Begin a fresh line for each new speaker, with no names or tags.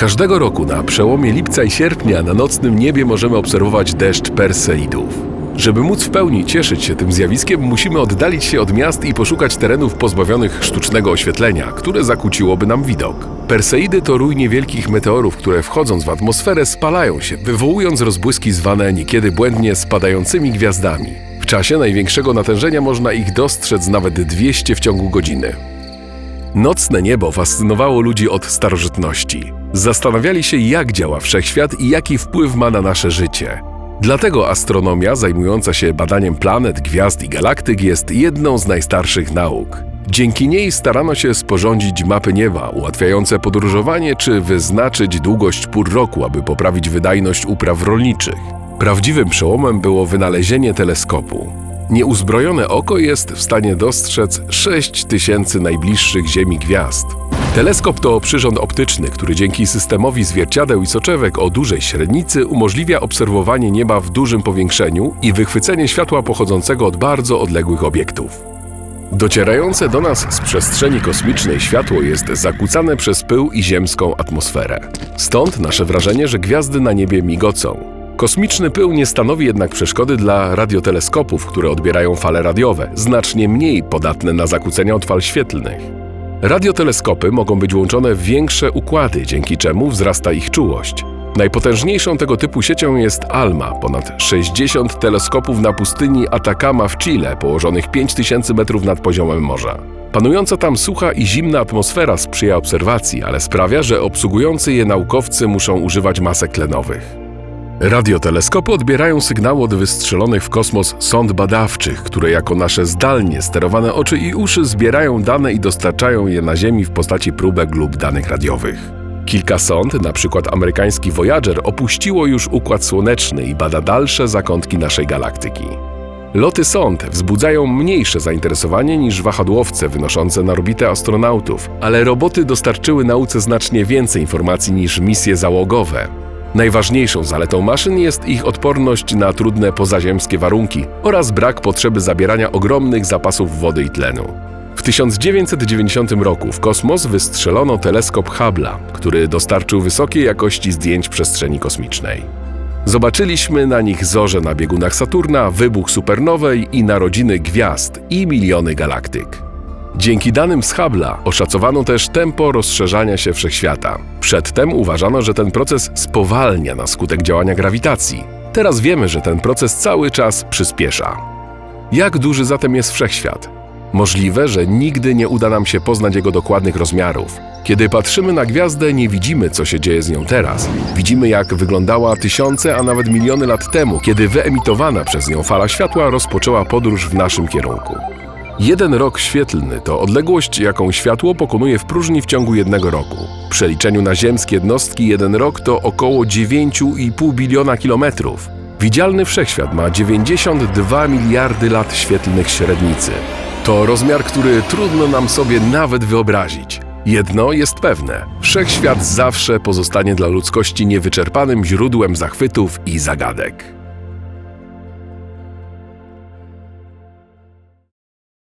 Każdego roku na przełomie lipca i sierpnia na nocnym niebie możemy obserwować deszcz Perseidów. Żeby móc w pełni cieszyć się tym zjawiskiem, musimy oddalić się od miast i poszukać terenów pozbawionych sztucznego oświetlenia, które zakłóciłoby nam widok. Perseidy to rój niewielkich meteorów, które wchodząc w atmosferę spalają się, wywołując rozbłyski zwane niekiedy błędnie spadającymi gwiazdami. W czasie największego natężenia można ich dostrzec nawet 200 w ciągu godziny. Nocne niebo fascynowało ludzi od starożytności. Zastanawiali się, jak działa wszechświat i jaki wpływ ma na nasze życie. Dlatego astronomia, zajmująca się badaniem planet, gwiazd i galaktyk, jest jedną z najstarszych nauk. Dzięki niej starano się sporządzić mapy nieba, ułatwiające podróżowanie czy wyznaczyć długość pór roku, aby poprawić wydajność upraw rolniczych. Prawdziwym przełomem było wynalezienie teleskopu. Nieuzbrojone oko jest w stanie dostrzec 6 tysięcy najbliższych Ziemi gwiazd. Teleskop to przyrząd optyczny, który dzięki systemowi zwierciadeł i soczewek o dużej średnicy umożliwia obserwowanie nieba w dużym powiększeniu i wychwycenie światła pochodzącego od bardzo odległych obiektów. Docierające do nas z przestrzeni kosmicznej światło jest zakłócane przez pył i ziemską atmosferę. Stąd nasze wrażenie, że gwiazdy na niebie migocą. Kosmiczny pył nie stanowi jednak przeszkody dla radioteleskopów, które odbierają fale radiowe, znacznie mniej podatne na zakłócenia od fal świetlnych. Radioteleskopy mogą być łączone w większe układy, dzięki czemu wzrasta ich czułość. Najpotężniejszą tego typu siecią jest ALMA, ponad 60 teleskopów na pustyni Atacama w Chile, położonych 5000 metrów nad poziomem morza. Panująca tam sucha i zimna atmosfera sprzyja obserwacji, ale sprawia, że obsługujący je naukowcy muszą używać masek tlenowych. Radioteleskopy odbierają sygnały od wystrzelonych w kosmos sond badawczych, które jako nasze zdalnie sterowane oczy i uszy zbierają dane i dostarczają je na Ziemi w postaci próbek lub danych radiowych. Kilka sond, np. amerykański Voyager, opuściło już Układ Słoneczny i bada dalsze zakątki naszej galaktyki. Loty sond wzbudzają mniejsze zainteresowanie niż wahadłowce wynoszące na orbitę astronautów, ale roboty dostarczyły nauce znacznie więcej informacji niż misje załogowe. Najważniejszą zaletą maszyn jest ich odporność na trudne pozaziemskie warunki oraz brak potrzeby zabierania ogromnych zapasów wody i tlenu. W 1990 roku w kosmos wystrzelono teleskop Hubble'a, który dostarczył wysokiej jakości zdjęć przestrzeni kosmicznej. Zobaczyliśmy na nich zorze na biegunach Saturna, wybuch supernowej i narodziny gwiazd i miliony galaktyk. Dzięki danym z Hubble'a oszacowano też tempo rozszerzania się wszechświata. Przedtem uważano, że ten proces spowalnia na skutek działania grawitacji. Teraz wiemy, że ten proces cały czas przyspiesza. Jak duży zatem jest wszechświat? Możliwe, że nigdy nie uda nam się poznać jego dokładnych rozmiarów. Kiedy patrzymy na gwiazdę, nie widzimy, co się dzieje z nią teraz. Widzimy, jak wyglądała tysiące, a nawet miliony lat temu, kiedy wyemitowana przez nią fala światła rozpoczęła podróż w naszym kierunku. Jeden rok świetlny to odległość, jaką światło pokonuje w próżni w ciągu jednego roku. W przeliczeniu na ziemskie jednostki jeden rok to około 9,5 biliona kilometrów. Widzialny wszechświat ma 92 miliardy lat świetlnych średnicy. To rozmiar, który trudno nam sobie nawet wyobrazić. Jedno jest pewne: wszechświat zawsze pozostanie dla ludzkości niewyczerpanym źródłem zachwytów i zagadek.